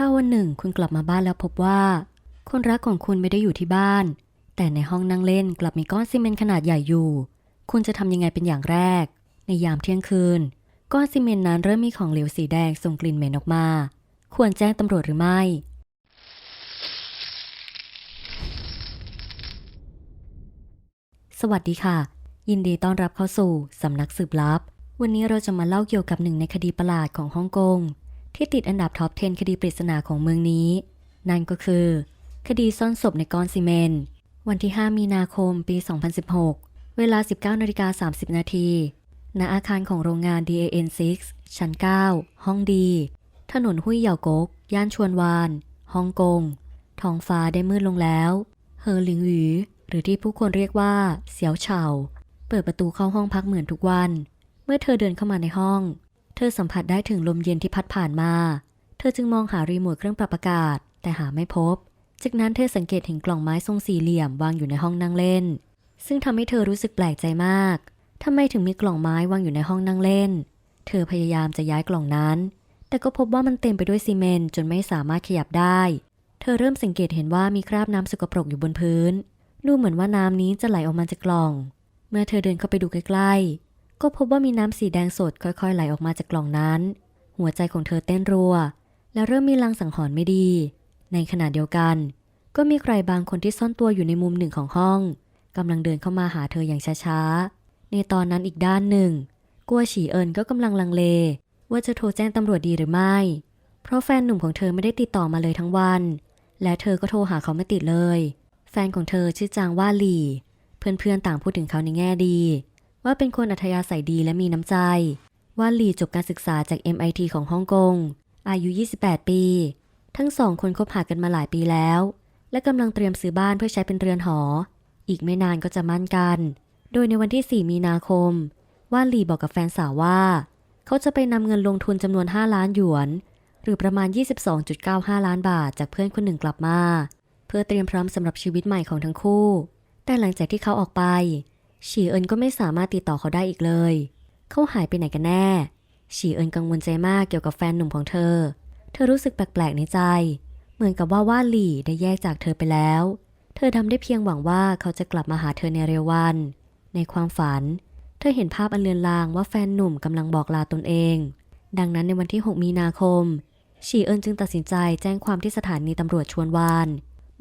ถ้าวันหนึ่งคุณกลับมาบ้านแล้วพบว่า คนรักของคุณไม่ได้อยู่ที่บ้าน แต่ในห้องนั่งเล่นกลับมีก้อนซีเมนต์ขนาดใหญ่อยู่ คุณจะทำยังไงเป็นอย่างแรก ในยามเที่ยงคืน ก้อนซีเมนต์นั้นเริ่มมีของเหลวสีแดงส่งกลิ่นเหม็นออกมา ควรแจ้งตำรวจหรือไม่ สวัสดีค่ะ ยินดีต้อนรับเข้าสู่สำนักสืบลับ วันนี้เราจะมาเล่าเกี่ยวกับหนึ่งในคดีประหลาดของฮ่องกง ที่ติดอันดับท็อป 10 คดีปริศนาของเมืองนี้ นั่นก็คือ คดีซ่อนศพในก้อนซีเมนต์วันที่ 5 มีนาคมปี 2016 เวลา 19นาฬิกา30 นาทีณอาคารของโรงงาน DAN6 ชั้น 9 ห้องดี ถนนหุยเหยาโกก ย่านชวนวานฮ่องกง ท้องฟ้าได้มืดลงแล้ว เฮอหลิงหยูหรือที่ผู้คนเรียกว่า เสียวเฉา เปิดประตูเข้าห้องพักเหมือนทุกวัน เมื่อเธอเดินเข้ามาในห้อง เธอสัมผัสได้ถึงลมเย็นที่พัดผ่านมา เธอจึงมองหารีโมทเครื่องปรับอากาศ แต่หาไม่พบ จากนั้นเธอสังเกตเห็นกล่องไม้ทรงสี่เหลี่ยมวางอยู่ในห้องนั่งเล่น ซึ่งทำให้เธอรู้สึกแปลกใจมากทำไมถึงมีกล่องไม้วางอยู่ในห้องนั่งเล่น เธอพยายามจะย้ายกล่องนั้น แต่ก็พบว่ามันเต็มไปด้วยซีเมนต์จนไม่สามารถขยับได้ เธอเริ่มสังเกตเห็นว่ามีคราบน้ำสกปรกอยู่บนพื้น ดูเหมือนว่าน้ำนี้จะไหลออกมาจากกล่อง เมื่อเธอเดินเข้าไปดูใกล้ๆ ก็พบว่ามีน้ำสีแดงสดค่อยๆ ไหลออกมาจากกล่องนั้น หัวใจของเธอเต้นรัว และเริ่มมีลางสังหรณ์ไม่ดี ในขณะเดียวกัน ก็มีใครบางคนที่ซ่อนตัวอยู่ในมุมหนึ่งของห้องกำลังเดินเข้ามาหาเธออย่างช้าๆ ในตอนนั้นอีกด้านหนึ่ง กัวฉีเอินก็กำลังลังเล ว่าจะโทรแจ้งตำรวจดีหรือไม่ เพราะแฟนหนุ่มของเธอไม่ได้ติดต่อมาเลยทั้งวัน และเธอก็โทรหาเขาไม่ติดเลย แฟนของเธอชื่อจางว่าหลี่ เพื่อนๆต่างพูดถึงเขาในแง่ดี ว่าเป็นคนอัธยาศัยดีและมีน้ำใจ ว่าหลีจบการศึกษาจาก MIT ของฮ่องกง อายุ 28 ปี ทั้งสองคนคบหากันมาหลายปีแล้ว และกำลังเตรียมซื้อบ้านเพื่อใช้เป็นเรือนหอ อีกไม่นานก็จะมั่นกัน โดยในวันที่ 4 มีนาคม ว่าหลีบอกกับแฟนสาวว่า เขาจะไปนำเงินลงทุนจำนวน 5 ล้านหยวน หรือประมาณ 22.95 ล้านบาทจากเพื่อนคนหนึ่งกลับมา เพื่อเตรียมพร้อมสำหรับชีวิตใหม่ของทั้งคู่ แต่หลังจากที่เขาออกไป ฉีเอินก็ไม่สามารถติดต่อเขาได้อีกเลย เขาหายไปไหนกันแน่ ฉีเอินกังวลใจมากเกี่ยวกับแฟนหนุ่มของเธอ เธอรู้สึกแปลกๆในใจ เหมือนกับว่าว่าหลี่ได้แยกจากเธอไปแล้ว เธอทำได้เพียงหวังว่าเขาจะกลับมาหาเธอในเร็ววัน ในความฝัน เธอเห็นภาพอันเลือนลางว่าแฟนหนุ่มกำลังบอกลาตนเอง ดังนั้นในวันที่ 6 มีนาคม ฉีเอินจึงตัดสินใจแจ้งความที่สถานีตำรวจชวนวาน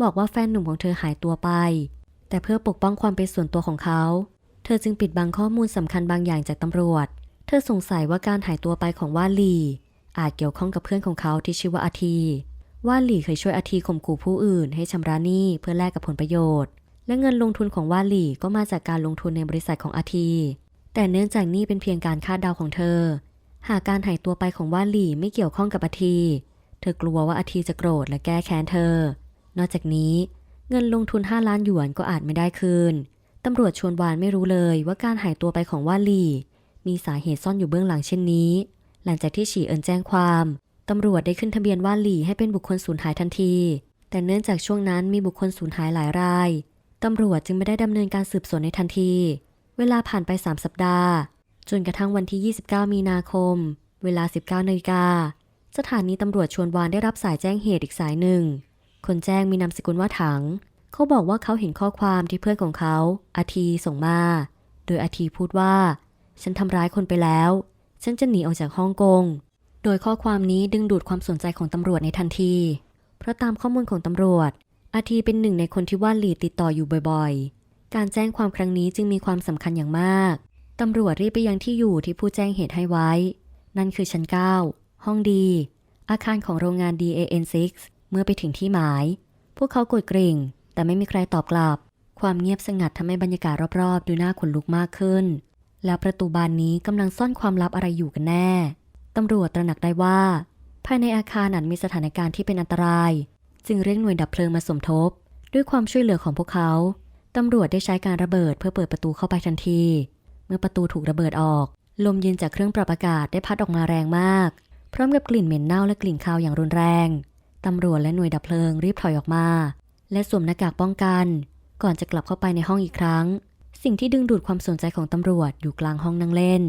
บอกว่าแฟนหนุ่มของเธอหายตัวไป แต่เพื่อปกป้องความเป็นส่วนตัวของเขา เธอจึงปิดบังข้อมูลสำคัญบางอย่างจากตำรวจ เธอสงสัยว่าการหายตัวไปของว่าลี อาจเกี่ยวข้องกับเพื่อนของเขาที่ชื่อว่าอาทีว่าหลี่เคยช่วยอาทีข่มขู่ผู้อื่นให้ชำระหนี้เพื่อแลกกับผลประโยชน์ และเงินลงทุนของว่าหลี่ก็มาจากการลงทุนในบริษัทของอาที แต่เนื่องจากนี่เป็นเพียงการคาดเดาของเธอ หากการหายตัวไปของว่าหลี่ไม่เกี่ยวข้องกับอาที เธอกลัวว่าอาทีจะโกรธและแก้แค้นเธอ นอกจากนี้ เงินลงทุน 5 ล้านหยวนก็อาจไม่ได้คืน ตำรวจชวนวานไม่รู้เลยว่าการหายตัวไปของว่าหลีมีสาเหตุซ่อนอยู่เบื้องหลังเช่นนี้ หลังจากที่ฉีเอินแจ้งความ ตำรวจได้ขึ้นทะเบียนว่าหลี่ให้เป็นบุคคลสูญหายทันที แต่เนื่องจากช่วงนั้นมีบุคคลสูญหายหลายราย ตำรวจจึงไม่ได้ดำเนินการสืบสวนในทันที เวลาผ่านไป 3 สัปดาห์ จนกระทั่งวันที่ 29 มีนาคม เวลา 19นาฬิกา สถานีตำรวจชวนวานได้รับสายแจ้งเหตุอีกสายหนึ่ง คนแจ้งมีนามสกุลว่าถัง เขาบอกว่าเขาเห็นข้อความที่เพื่อนของเขาอาทีส่งมา โดยอาทีพูดว่า ฉันทำร้ายคนไปแล้ว ฉันจะหนีออกจากฮ่องกง โดยข้อความนี้ดึงดูดความสนใจของตำรวจในทันที เพราะตามข้อมูลของตำรวจ อาทีเป็นหนึ่งในคนที่ว่าหลีติดต่ออยู่บ่อยๆ การแจ้งความครั้งนี้จึงมีความสำคัญอย่างมาก ตำรวจรีบไปยังที่อยู่ที่ผู้แจ้งเหตุให้ไว้ นั่นคือชั้น 9 ห้องดี อาคารของโรงงาน DAN6 เมื่อไปถึงที่หมาย พวกเขากดกริ่ง แต่ไม่มีใครตอบกลับ ความเงียบสงัดทำให้บรรยากาศรอบๆ ดูน่าขนลุกมากขึ้น แล้วประตูบานนี้กำลังซ่อนความลับอะไรอยู่กันแน่ ตำรวจตระหนักได้ว่า ภายในอาคารอาจมีสถานการณ์ที่เป็นอันตราย จึงเรียกหน่วยดับเพลิงมาสมทบ ด้วยความช่วยเหลือของพวกเขา ตำรวจได้ใช้การระเบิดเพื่อเปิดประตูเข้าไปทันที เมื่อประตูถูกระเบิดออก ลมเย็นจากเครื่องปรับอากาศได้พัดออกมาแรงมาก พร้อมกับกลิ่นเหม็นเน่าและกลิ่นคาวอย่างรุนแรง ตำรวจและหน่วยดับเพลิงรีบถอยออกมา และสวมหน้ากากป้องกัน ก่อนจะกลับเข้าไปในห้องอีกครั้ง สิ่งที่ดึงดูดความสนใจของตำรวจอยู่กลางห้องนั่งเล่น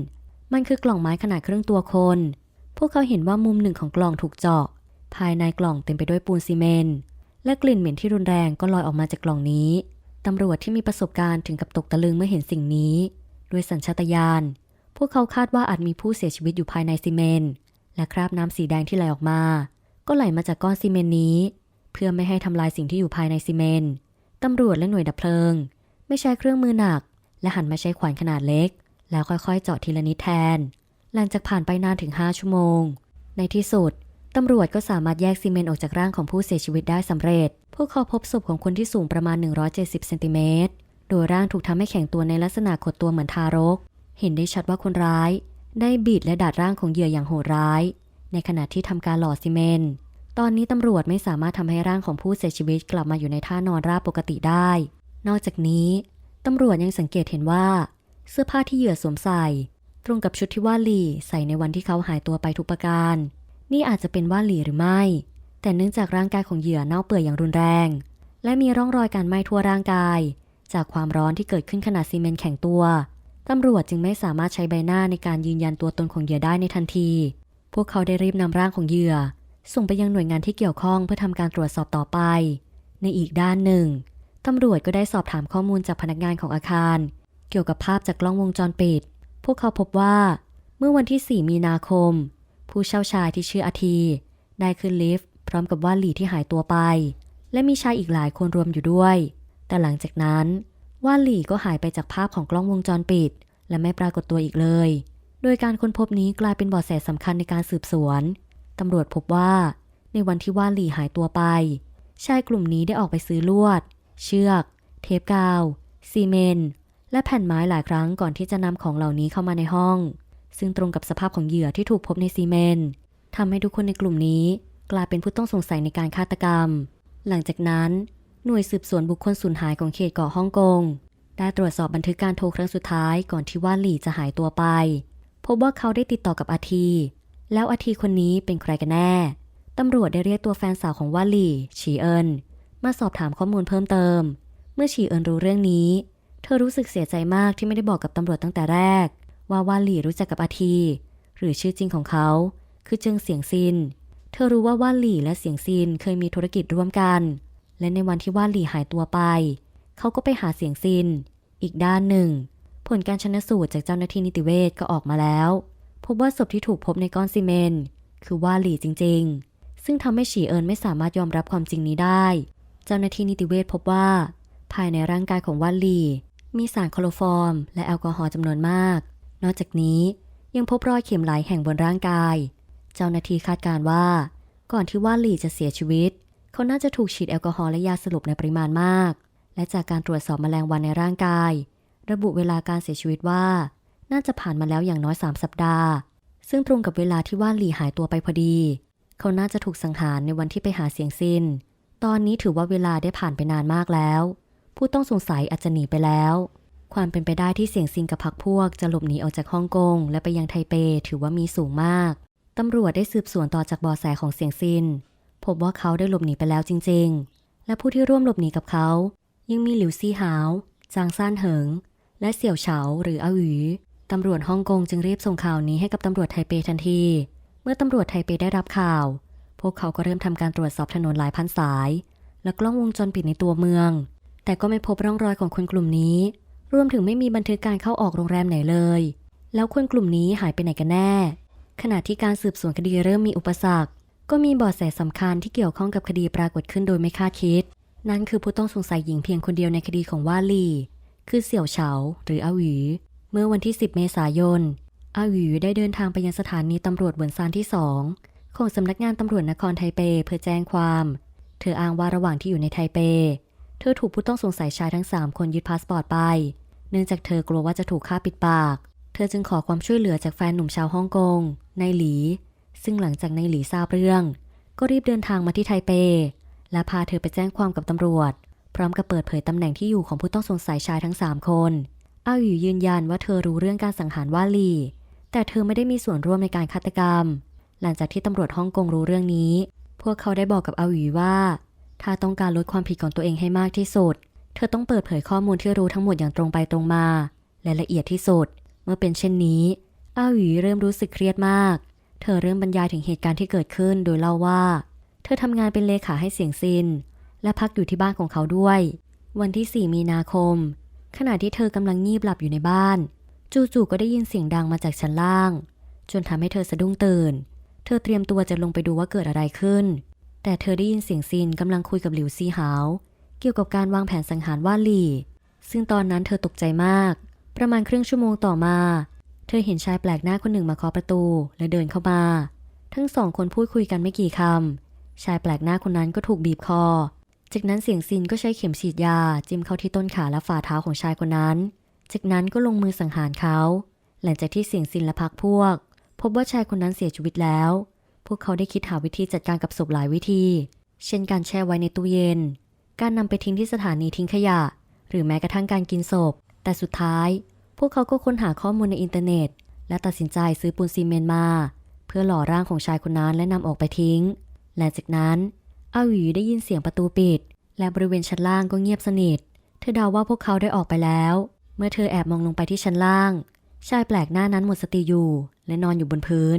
มันคือกล่องไม้ขนาดครึ่งตัวคน พวกเขาเห็นว่ามุมหนึ่งของกล่องถูกเจาะ ภายในกล่องเต็มไปด้วยปูนซีเมนต์และกลิ่นเหม็นที่รุนแรงก็ลอยออกมาจากกล่องนี้ ตำรวจที่มีประสบการณ์ถึงกับตกตะลึงเมื่อเห็นสิ่งนี้ ด้วยสัญชาตญาณ พวกเขาคาดว่าอาจมีผู้เสียชีวิตอยู่ภายในซีเมนต์และคราบน้ำสีแดงที่ไหลออกมา ก็ไหลมาจากก้อนซีเมนนี้ เพื่อไม่ให้ทำลายสิ่งที่อยู่ภายในซีเมนต์ตำรวจและหน่วยดับเพลิง ไม่ใช้เครื่องมือหนัก และหันมาใช้ขวานขนาดเล็ก แล้วค่อยๆ เจาะทีละนิดแทน หลังจากผ่านไปนานถึง 5 ชั่วโมง ในที่สุดตำรวจก็สามารถแยกซีเมนต์ออกจากร่างของผู้เสียชีวิตได้สำเร็จ พวกเขาพบศพของคนที่สูงประมาณ 170 เซนติเมตร โดยร่างถูกทำให้แข็งตัวในลักษณะขดตัวเหมือนทารก เห็นได้ชัดว่าคนร้าย ได้บีดและดัดร่างของเหยื่ออย่างโหดร้าย ในขณะที่ทำการหล่อซีเมนต์ตอนนี้ตำรวจไม่สามารถทำให้ร่างของผู้เสียชีวิตกลับมาอยู่ในท่านอนราบปกติได้ นอกจากนี้ตำรวจยังสังเกตเห็นว่า เสื้อผ้าที่เหยื่อสวมใส่ ตรงกับชุดที่ว่าลีใส่ในวันที่เขาหายตัวไปทุกประการ นี่อาจจะเป็นว่าลีหรือไม่ แต่เนื่องจากร่างกายของเหยื่อเน่าเปื่อยอย่างรุนแรง และมีร่องรอยการไหม้ทั่วร่างกาย จากความร้อนที่เกิดขึ้นขณะซีเมนต์แข็งตัวตำรวจจึงไม่สามารถใช้ใบหน้าในการยืนยันตัวตนของเหยื่อได้ในทันที พวกเขาได้รีบนำร่างของเหยื่อ ส่งไปยังหน่วยงานที่เกี่ยวข้องเพื่อทำการตรวจสอบต่อไป ในอีกด้านหนึ่งตำรวจก็ได้สอบถามข้อมูลจากพนักงานของอาคาร เกี่ยวกับภาพจากกล้องวงจรปิด พวกเขาพบว่า เมื่อวันที่ 4 มีนาคม ผู้เช่าชายที่ชื่ออาทีได้ขึ้นลิฟต์พร้อมกับว่าหลี่ที่หายตัวไป และมีชายอีกหลายคนรวมอยู่ด้วย แต่หลังจากนั้นว่าหลี่ก็หายไปจากภาพของกล้องวงจรปิด และไม่ปรากฏตัวอีกเลย โดยการค้นพบนี้กลายเป็นเบาะแสสำคัญในการสืบสวน ตำรวจพบว่า ในวันที่ว่าหลี่หายตัวไป ชายกลุ่มนี้ได้ออกไปซื้อลวด เชือก เทปกาว ซีเมนต์และแผ่นไม้หลายครั้งก่อนที่จะนำของเหล่านี้เข้ามาในห้อง ซึ่งตรงกับสภาพของเหยื่อที่ถูกพบในซีเมนต์ทำให้ทุกคนในกลุ่มนี้ กลายเป็นผู้ต้องสงสัยในการฆาตกรรม หลังจากนั้น หน่วยสืบสวนบุคคลสูญหายของเขตเกาะฮ่องกงได้ตรวจสอบบันทึกการโทรครั้งสุดท้ายก่อนที่ว่าหลี่จะหายตัวไป พบว่าเขาได้ติดต่อกับอาทีแล้วอาทีคนนี้เป็นใครกันแน่ ตำรวจได้เรียกตัวแฟนสาวของว่าลี่ฉีเอินมาสอบถามข้อมูลเพิ่มเติม เมื่อฉีเอินรู้เรื่องนี้ เธอรู้สึกเสียใจมากที่ไม่ได้บอกกับตำรวจตั้งแต่แรก ว่าว่าลี่รู้จักกับอาทีหรือชื่อจริงของเขา คือเจิงเสียงซิน เธอรู้ว่าว่าหลี่และเสียงซินเคยมีธุรกิจร่วมกัน และในวันที่ว่าหลี่หายตัวไป เขาก็ไปหาเสียงซิน อีกด้านหนึ่ง ผลการชนสูตรจากเจ้าหน้าที่นิติเวชก็ออกมาแล้ว พบว่าศพที่ถูกพบในก้อนซีเมนต์คือว่าหลี่จริง ๆ ซึ่งทำให้ฉีเอินไม่สามารถยอมรับความจริงนี้ได้ เจ้าหน้าที่นิติเวชพบว่า ภายในร่างกายของว่าหลี่มีสารโคโลฟอร์ม และแอลกอฮอล์จำนวนมาก นอกจากนี้ยังพบรอยเข็มหลายแห่งบนร่างกาย เจ้าหน้าที่คาดการณ์ว่า ก่อนที่ว่าหลี่จะเสียชีวิต เขาน่าจะถูกฉีดแอลกอฮอล์และยาสลบในปริมาณมาก และจากการตรวจสอบแมลงวันในร่างกาย ระบุเวลาการเสียชีวิตว่า น่าจะผ่านมาแล้วอย่างน้อย 3 สัปดาห์ ซึ่งตรงกับเวลาที่ว่าหลี่หายตัวไปพอดี เขาน่าจะถูกสังหารในวันที่ไปหาเสียงซินตอนนี้ถือว่าเวลาได้ผ่านไปนานมากแล้ว ผู้ต้องสงสัยอาจจะหนีไปแล้ว ความเป็นไปได้ที่เสียงซินกับพรรคพวก จะหลบหนีออกจากฮ่องกงและไปยังไทเปถือว่ามีสูงมากตำรวจได้สืบสวนต่อจากบอแสของเสียงซินพบว่าเขาได้หลบหนีไปแล้วจริง ๆ และผู้ที่ร่วมหลบหนีกับเขา ยังมีหลิวซี่หาว จางซ่านเหิง และเสี่ยวเฉาหรืออาหวีตำรวจฮ่องกงจึงรีบส่งข่าวนี้ให้กับตำรวจไทเปทันที เมื่อตำรวจไทเปได้รับข่าว พวกเขาก็เริ่มทำการตรวจสอบถนนหลายพันสาย และกล้องวงจรปิดในตัวเมือง แต่ก็ไม่พบร่องรอยของคนกลุ่มนี้ รวมถึงไม่มีบันทึกการเข้าออกโรงแรมไหนเลย แล้วคนกลุ่มนี้หายไปไหนกันแน่ ขณะที่การสืบสวนคดีเริ่มมีอุปสรรค ก็มีเบาะแสสำคัญที่เกี่ยวข้องกับคดีปรากฏขึ้นโดยไม่คาดคิด นั่นคือผู้ต้องสงสัยหญิงเพียงคนเดียวในคดีของว่าลี คือเสี่ยวเฉาหรืออาหวี เมื่อวันที่ 10 เมษายน อาหวีได้เดินทางไปยังสถานีตำรวจเวินซานที่2ของสำนักงานตำรวจนครไทเปเพื่อแจ้งความ เธออ้างว่าระหว่างที่อยู่ในไทเป เธอถูกผู้ต้องสงสัยชายทั้ง 3 คนยึดพาสปอร์ตไป เนื่องจากเธอกลัวว่าจะถูกฆ่าปิดปาก เธอจึงขอความช่วยเหลือจากแฟนหนุ่มชาวฮ่องกงนายหลี ซึ่งหลังจากนายหลีทราบเรื่อง ก็รีบเดินทางมาที่ไทเป และพาเธอไปแจ้งความกับตำรวจ ร้อมกับเปิดเผยตำแหน่งที่อยู่ของผู้ต้องสงสัยชายทั้ง 3 คนอาวหยูยืนยันว่าเธอรู้เรื่องการสังหารว่าลี แต่เธอไม่ได้มีส่วนร่วมในการฆาตกรรม หลังจากที่ตำรวจฮ่องกงรู้เรื่องนี้ พวกเขาได้บอกกับอาหวีว่า ถ้าต้องการลดความผิดของตัวเองให้มากที่สุด เธอต้องเปิดเผยข้อมูลที่รู้ทั้งหมดอย่างตรงไปตรงมา และละเอียดที่สุด เมื่อเป็นเช่นนี้อาหวีเริ่มรู้สึกเครียดมาก เธอเริ่มบรรยายถึงเหตุการณ์ที่เกิดขึ้นโดยเล่าว่า เธอทำงานเป็นเลขาให้เสียงซิน และพักอยู่ที่บ้านของเขาด้วย วันที่ 4 มีนาคม ขณะที่เธอกำลังงีบหลับอยู่ในบ้าน จู่ๆก็ได้ยินเสียงดังมาจากชั้นล่าง จนทำให้เธอสะดุ้งตื่น เธอเตรียมตัวจะลงไปดูว่าเกิดอะไรขึ้น แต่เธอได้ยินเสียงซินกำลังคุยกับหลิวซีหาว เกี่ยวกับการวางแผนสังหารว่าหลี่ ซึ่งตอนนั้นเธอตกใจมาก ประมาณครึ่งชั่วโมงต่อมา เธอเห็นชายแปลกหน้าคนหนึ่งมาเคาะประตูและเดินเข้ามา ทั้งสองคนพูดคุยกันไม่กี่คำชายแปลกหน้าคนนั้นก็ถูกบีบคอ จากนั้นเสียงซินก็ใช้เข็มฉีดยา จิ้มเข้าที่ต้นขาและฝ่าเท้าของชายคนนั้น จากนั้นก็ลงมือสังหารเขา หลังจากที่เสียงซินและพักพวก พบว่าชายคนนั้นเสียชีวิตแล้ว พวกเขาได้คิดหาวิธีจัดการกับศพหลายวิธี เช่นการแช่ไว้ในตู้เย็น การนำไปทิ้งที่สถานีทิ้งขยะ หรือแม้กระทั่งการกินศพ แต่สุดท้าย พวกเขาก็ค้นหาข้อมูลในอินเทอร์เน็ต และตัดสินใจซื้อปูนซีเมนต์มา เพื่อหล่อร่างของชายคนนั้นและนำออกไปทิ้งและจากนั้น อาหวีได้ยินเสียงประตูปิด และบริเวณชั้นล่างก็เงียบสนิท เธอเดาว่าพวกเขาได้ออกไปแล้ว เมื่อเธอแอบมองลงไปที่ชั้นล่าง ชายแปลกหน้านั้นหมดสติอยู่ และนอนอยู่บนพื้น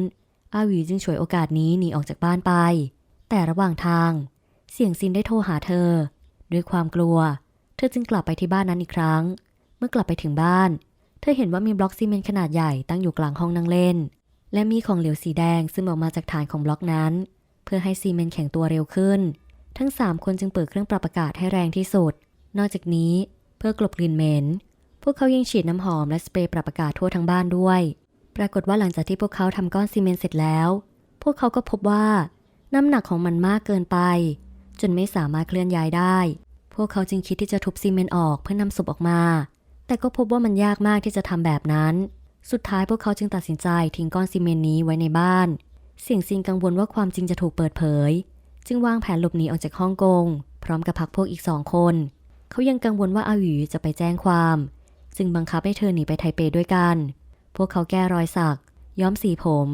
อาหวีจึงฉวยโอกาสนี้หนีออกจากบ้านไป แต่ระหว่างทาง เสียงซินได้โทรหาเธอ ด้วยความกลัว เธอจึงกลับไปที่บ้านนั้นอีกครั้ง เมื่อกลับไปถึงบ้าน เธอเห็นว่ามีบล็อกซีเมนต์ขนาดใหญ่ตั้งอยู่กลางห้องนั่งเล่น และมีของเหลวสีแดงซึมออกมาจากฐานของบล็อกนั้น พื่อให้ซีเมนต์แข็งตัวเร็วขึ้น ทั้ง 3 คนจึงเปิดเครื่องปรับอากาศให้แรงที่สุด นอกจากนี้เพื่อกลบกลิ่นเหม็น พวกเขายังฉีดน้ำหอมและสเปรย์ปรับอากาศทั่วทั้งบ้านด้วย ปรากฏว่าหลังจากที่พวกเขาทำก้อนซีเมนต์เสร็จแล้ว พวกเขาก็พบว่า น้ำหนักของมันมากเกินไป จนไม่สามารถเคลื่อนย้ายได้ พวกเขาจึงคิดที่จะทุบซีเมนต์ออกเพื่อนำศพออกมา แต่ก็พบว่ามันยากมากที่จะทำแบบนั้น สุดท้ายพวกเขาจึงตัดสินใจทิ้งก้อนซีเมนต์นี้ไว้ในบ้าน เสี่ยงซินกังวลว่าความจริงจะถูกเปิดเผย จึงวางแผนหลบหนีออกจากฮ่องกง พร้อมกับพักพวกอีกสองคน เขายังกังวลว่าอาหวีจะไปแจ้งความ จึงบังคับให้เธอหนีไปไทเปด้วยกัน พวกเขาแก้รอยสัก ย้อมสีผม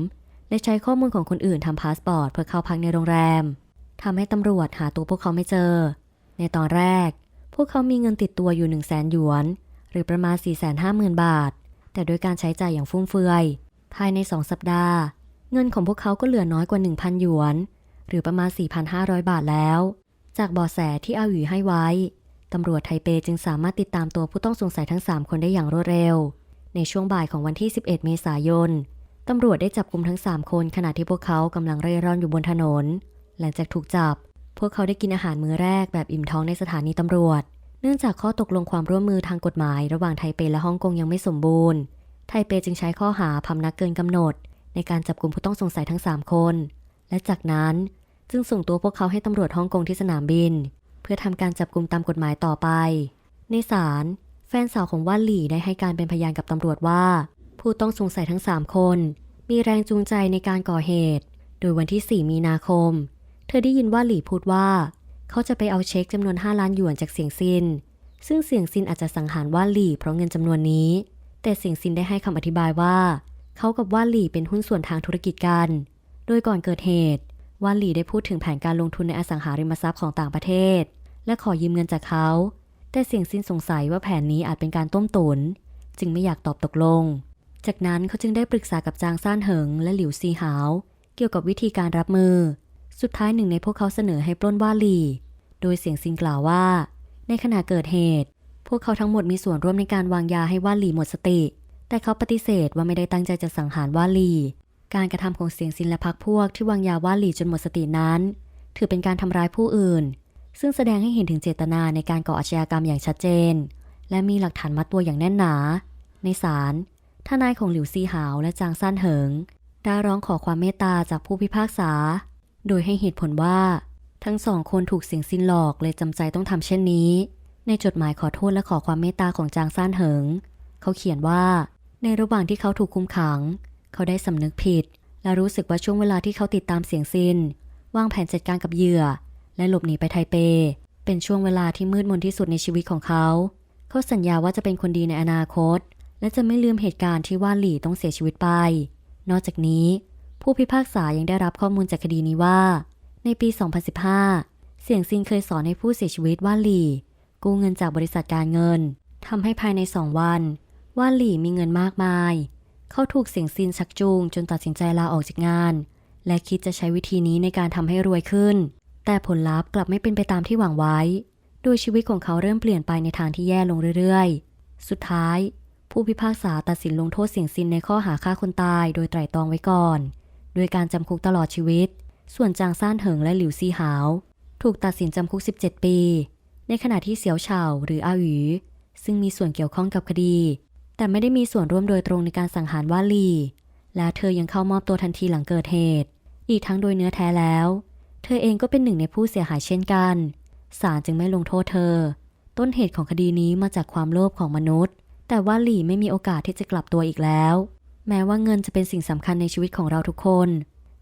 และใช้ข้อมูลของคนอื่นทำพาสปอร์ตเพื่อเข้าพักในโรงแรมทำให้ตำรวจหาตัวพวกเขาไม่เจอ ในตอนแรก พวกเขามีเงินติดตัวอยู่ 1 0 0 0 0แสนหยวน หรือประมาณ 450,000 บาท แต่โดยการใช้จ่ายอย่างฟุ่มเฟือย ภายใน 2 สัปดาห์ เงินของพวกเขาก็เหลือน้อยกว่า 1,000 หยวน หรือประมาณ 4,500 บาทแล้ว จากบาะแสที่อาหวีให้ไว้ ตำรวจไทเปจึงสามารถติดตามตัวผู้ต้องสงสัยทั้ง 3 คนได้อย่างรวดเร็ว ในช่วงบ่ายของวันที่ 11 เมษายน ตำรวจได้จับกลุ่มทั้ง 3 คนขณะที่พวกเขากำลังเร่ร่อนอยู่บนถนน หลังจากถูกจับ พวกเขาได้กินอาหารมื้อแรกแบบอิ่มท้องในสถานีตำรวจ เนื่องจากข้อตกลงความร่วมมือทางกฎหมาย ระหว่างไทเปและฮ่องกงยังไม่สมบูรณ์ ไทเปจึงใช้ข้อหาพำนักเกินกำหนด ในการจับกลุ่มผู้ต้องสงสัยทั้ง 3 คน และจากนั้นจึงส่งตัวพวกเขาให้ตำรวจฮ่องกงที่สนามบิน เพื่อทำการจับกลุ่มตามกฎหมายต่อไป ในศาลแฟนสาวของว่านหลี่ได้ให้การเป็นพยานกับตำรวจว่า ผู้ต้องสงสัยทั้ง 3 คน มีแรงจูงใจในการก่อเหตุ โดยวันที่ 4 มีนาคม เธอได้ยินว่าหลี่พูดว่า เขาจะไปเอาเช็คจำนวน 5 ล้านหยวนจากเสียงซิน ซึ่งเสียงซินอาจจะสังหารว่านหลี่เพราะเงินจำนวนนี้ แต่เสียงซินได้ให้คำอธิบายว่า เขากับว่าหลี่เป็นหุ้นส่วนทางธุรกิจกัน โดยก่อนเกิดเหตุว่าหลี่ได้พูดถึงแผนการลงทุนในอสังหาริมทรัพย์ของต่างประเทศ และขอยืมเงินจากเขา แต่เสียงซินสงสัยว่าแผนนี้อาจเป็นการต้มตุน จึงไม่อยากตอบตกลง จากนั้นเขาจึงได้ปรึกษากับจางซ่านเหิงและหลิวซีหาว เกี่ยวกับวิธีการรับมือ สุดท้ายหนึ่งในพวกเขาเสนอให้ปล้นว่าหลี่ โดยเสียงซินกล่าวว่า ในขณะเกิดเหตุ พวกเขาทั้งหมดมีส่วนร่วมในการวางยาให้ว่าหลี่หมดสติ แต่เขาปฏิเสธว่าไม่ได้ตั้งใจจะสังหารว่าลี การกระทำของเสียงซินและพักพวกที่วางยาว่าลีจนหมดสตินั้น ถือเป็นการทำร้ายผู้อื่น ซึ่งแสดงให้เห็นถึงเจตนาในการก่ออาชญากรรมอย่างชัดเจน และมีหลักฐานมัดตัวอย่างแน่นหนา ในศาลทนายของหลิวซีหาวและจางซ่านเหิงได้ร้องขอความเมตตาจากผู้พิพากษา โดยให้เหตุผลว่า ทั้งสองคนถูกเสียงซินหลอกเลยจำใจต้องทำเช่นนี้ ในจดหมายขอโทษและขอความเมตตาของจางซ่านเหิง เขาเขียนว่า ในระหว่างที่เขาถูกคุมขัง เขาได้สำนึกผิด และรู้สึกว่าช่วงเวลาที่เขาติดตามเสียงซินวางแผนจัดการกับเหยื่อ และหลบหนีไปไทเป เป็นช่วงเวลาที่มืดมนที่สุดในชีวิตของเขา เขาสัญญาว่าจะเป็นคนดีในอนาคต และจะไม่ลืมเหตุการณ์ที่ว่านหลี่ต้องเสียชีวิตไป นอกจากนี้ ผู้พิพากษายังได้รับข้อมูลจากคดีนี้ว่า ในปี 2015 เสียงซินเคยสอนให้ผู้เสียชีวิตว่านหลี่ กู้เงินจากบริษัทการเงินทำให้ภายใน2วัน ว่านหลี่มีเงินมากมาย เขาถูกเสียงซินชักจูงจนตัดสินใจลาออกจากงาน และคิดจะใช้วิธีนี้ในการทำให้รวยขึ้น แต่ผลลัพธ์กลับไม่เป็นไปตามที่หวังไว้ โดยชีวิตของเขาเริ่มเปลี่ยนไปในทางที่แย่ลงเรื่อยๆ สุดท้าย ผู้พิพากษาตัดสินลงโทษเสี่ยงซินในข้อหาฆ่าคนตายโดยไตร่ตรองไว้ก่อน โดยการจำคุกตลอดชีวิต ส่วนจางซ่านเหิงและหลิวซีหาว ถูกตัดสินจำคุก 17 ปี ในขณะที่เสียวเฉาหรืออาหวีซึ่งมีส่วนเกี่ยวข้องกับคดี แต่ไม่ได้มีส่วนร่วมโดยตรงในการสังหารว่าลี และเธอยังเข้ามอบตัวทันทีหลังเกิดเหตุ อีกทั้งโดยเนื้อแท้แล้ว เธอเองก็เป็นหนึ่งในผู้เสียหายเช่นกันศาลจึงไม่ลงโทษเธอ ต้นเหตุของคดีนี้มาจากความโลภของมนุษย์ แต่ว่าหลี่ไม่มีโอกาสที่จะกลับตัวอีกแล้ว แม้ว่าเงินจะเป็นสิ่งสำคัญในชีวิตของเราทุกคน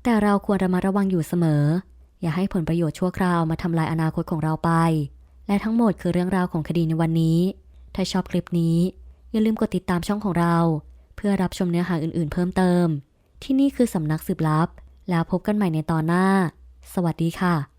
แต่เราควรระมัดระวังอยู่เสมอ อย่าให้ผลประโยชน์ชั่วคราวมาทำลายอนาคตของเราไป และทั้งหมดคือเรื่องราวของคดีในวันนี้ ถ้าชอบคลิปนี้ อย่าลืมกดติดตามช่องของเรา เพื่อรับชมเนื้อหาอื่นๆ เพิ่มเติม ที่นี่คือสำนักสืบลับ แล้วพบกันใหม่ในตอนหน้า สวัสดีค่ะ